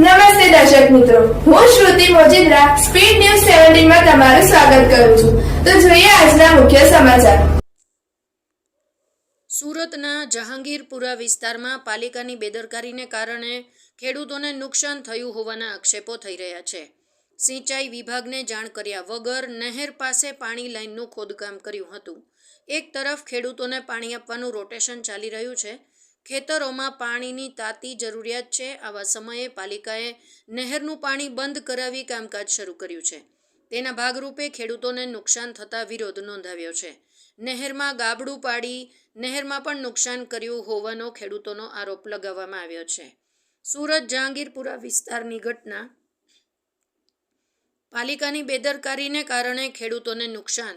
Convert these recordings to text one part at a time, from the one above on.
નમસ્તે દર્શક મિત્રો. હું શ્રુતિ મોજીદ્રા, સ્પીડ ન્યૂઝ સેવન્ટીનમાં તમારું સ્વાગત કરું છું. તો જોઈએ આજના મુખ્ય સમાચાર. સુરતના જહાંગીરપુરા વિસ્તારમાં પાલિકાની બેદરકારીને કારણે ખેડૂતોને નુકસાન થયું હોવાના આક્ષેપો થઈ રહ્યા છે. સિંચાઈ વિભાગને જાણ કર્યા વગર નહેર પાસે પાણી લાઇનનું ખોદકામ કર્યું હતું. એક તરફ ખેડૂતોને પાણી આપવાનું રોટેશન ચાલી રહ્યું છે ખેતરોમાં પાણીની તાતી જરૂરિયાત છે. આવા સમયે પાલિકાએ નહેરનું પાણી બંધ કરાવી કામકાજ શરૂ કર્યું છે. તેના ભાગરૂપે ખેડૂતોને નુકસાન થતાં વિરોધ નોંધાવ્યો છે. નહેરમાં ગાબડું પાડી, નહેરમાં પણ નુકસાન કર્યું હોવાનો ખેડૂતોનો આરોપ લગાવવામાં આવ્યો છે. સુરત જહાંગીરપુરા વિસ્તારની ઘટના. પાલિકાની બેદરકારીને કારણે ખેડૂતોને નુકસાન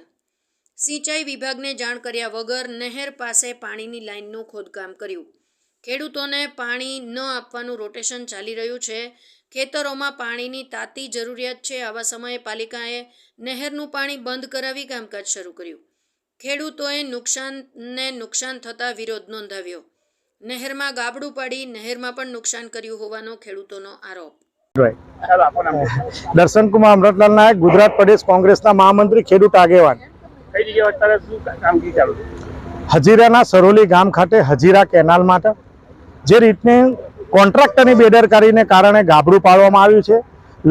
સિંચાઈ વિભાગને જાણ કર્યા વગર નહેર પાસે પાણીની લાઇનનું ખોદકામ કર્યું. ખેડૂતોને પાણી ન આપવાનું રોટેશન ચાલી રહ્યું છે. ખેતરોમાં પાણીની તાતી જરૂરિયાત છે. આવા સમયે પાલિકાએ નહેરનું પાણી બંધ કરાવી કામકાજ શરૂ કર્યું. ખેડૂતોએ નુકસાનને નુકસાન થતાં વિરોધ નોંધાવ્યો. નહેરમાં ગાબડું પાડી નહેરમાં પણ નુકસાન કર્યું હોવાનો ખેડૂતોનો આરોપ. દર્શન કુમાર અમૃતલાલ નાયક, ગુજરાત પ્રદેશ કોંગ્રેસના મહામંત્રી ખેડૂત આગેવાન. કઈ જગ્યાએ અત્યારે શું કામગીરી ચાલુ હજીરાના સરોલી ગામ ખાતે હજીરા કેનાલ માટે, જે રીતની કોન્ટ્રાક્ટરની બેદરકારીને કારણે ગાબડું પાડવામાં આવ્યું છે.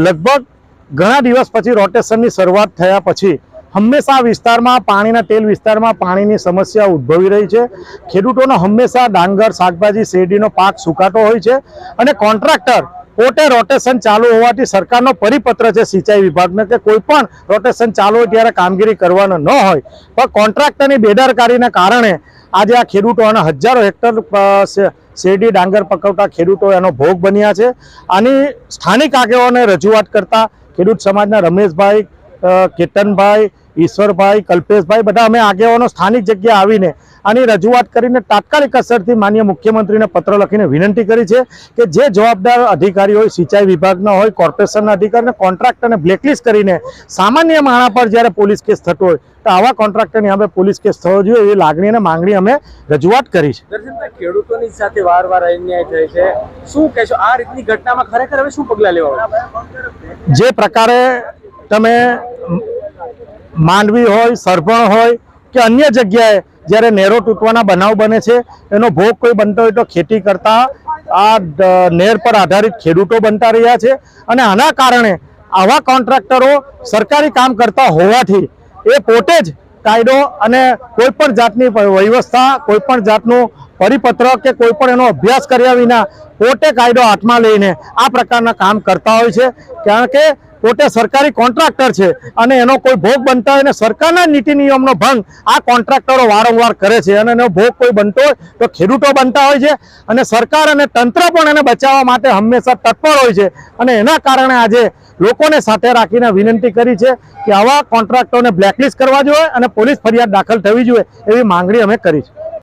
લગભગ ઘણા દિવસ પછી રોટેશનની શરૂઆત થયા પછી હંમેશા વિસ્તારમાં પાણીના તેલ વિસ્તારમાં પાણીની સમસ્યા ઉદ્ભવી રહી છે. ખેડૂતોનો હંમેશા ડાંગર, શાકભાજી, શેરડીનો પાક સુકાતો હોય છે અને કોન્ટ્રાક્ટર પોતે રોટેશન ચાલુ હોવાથી સરકારનો પરિપત્ર છે સિંચાઈ વિભાગને કે કોઈ પણ રોટેશન ચાલુ હોય ત્યારે કામગીરી કરવાનો ન હોય. પણ કોન્ટ્રાક્ટરની બેદરકારીને કારણે આજે આ ખેડૂતો અને હજારો હેક્ટર શેરડી, ડાંગર પકવતા ખેડૂતો એનો ભોગ બન્યા છે. આની સ્થાનિક આગેવાનોને રજૂઆત કરતા ખેડૂત સમાજના રમેશભાઈ કેતનભાઈ ઈશ્વરભાઈ કલ્પેશભાઈ બધા અમે આગેવાનો સ્થાનિક જગ્યાએ આવીને આની રજૂઆત કરીને તાત્કાલિક અસરથી માન્ય મુખ્યમંત્રીને પત્ર લખીને વિનંતી કરી છે કે જે જવાબદાર અધિકારી હોય સિંચાઈ વિભાગના હોય કોર્પોરેશનના અધિકારીને કોન્ટ્રાક્ટરને બ્લેકલિસ્ટ કરીને સામાન્ય માણા પર જ્યારે પોલીસ કેસ થતો હોય તો આવા કોન્ટ્રાક્ટરની અમે પોલીસ કેસ થવો જોઈએ એવી લાગણી અને માંગણી અમે રજૂઆત કરી છે. ખેડૂતોની સાથે વારવાર અન્યાય થાય છે. શું કહેશો? આ રીતની ઘટનામાં ખરેખર હવે શું પગલાં લેવા જે પ્રકારે તમે માંડવી હોય સરપણ હોય કે અન્ય જગ્યાએ જ્યારે નેરો તૂટવાના બનાવ બને છે, એનો ભોગ કોઈ બનતો હોય તો ખેતી કરતા આ નેર પર આધારિત ખેડૂતો બનતા રહ્યા છે અને આના કારણે આવા કોન્ટ્રાક્ટરો સરકારી કામ કરતા હોવાથી એ પોતે જ કાયદો અને કોઈ પણ જાતની વ્યવસ્થા કોઈ પણ જાતનું પરિપત્ર કે કોઈ પણ એનો અભ્યાસ કર્યા વિના પોતે કાયદો હાથમાં લઈને આ પ્રકારના કામ કરતા હોય છે. કારણ કે પોતે સરકારી કોન્ટ્રાક્ટર છે અને એનો કોઈ ભોગ બનતા હોય અને સરકારના નીતિ નિયમનો ભંગ આ કોન્ટ્રાક્ટરો વારંવાર કરે છે અને એનો ભોગ કોઈ બનતો હોય તો ખેડૂતો બનતા હોય છે અને સરકાર અને તંત્ર પણ એને બચાવવા માટે હંમેશા તત્પર હોય છે અને એના કારણે આજે લોકોને સાથે રાખીને વિનંતી કરી છે કે આવા કોન્ટ્રાક્ટરોને બ્લેકલિસ્ટ કરવા જોઈએ અને પોલીસ ફરિયાદ દાખલ થવી જોઈએ એવી માંગણી અમે કરી છે.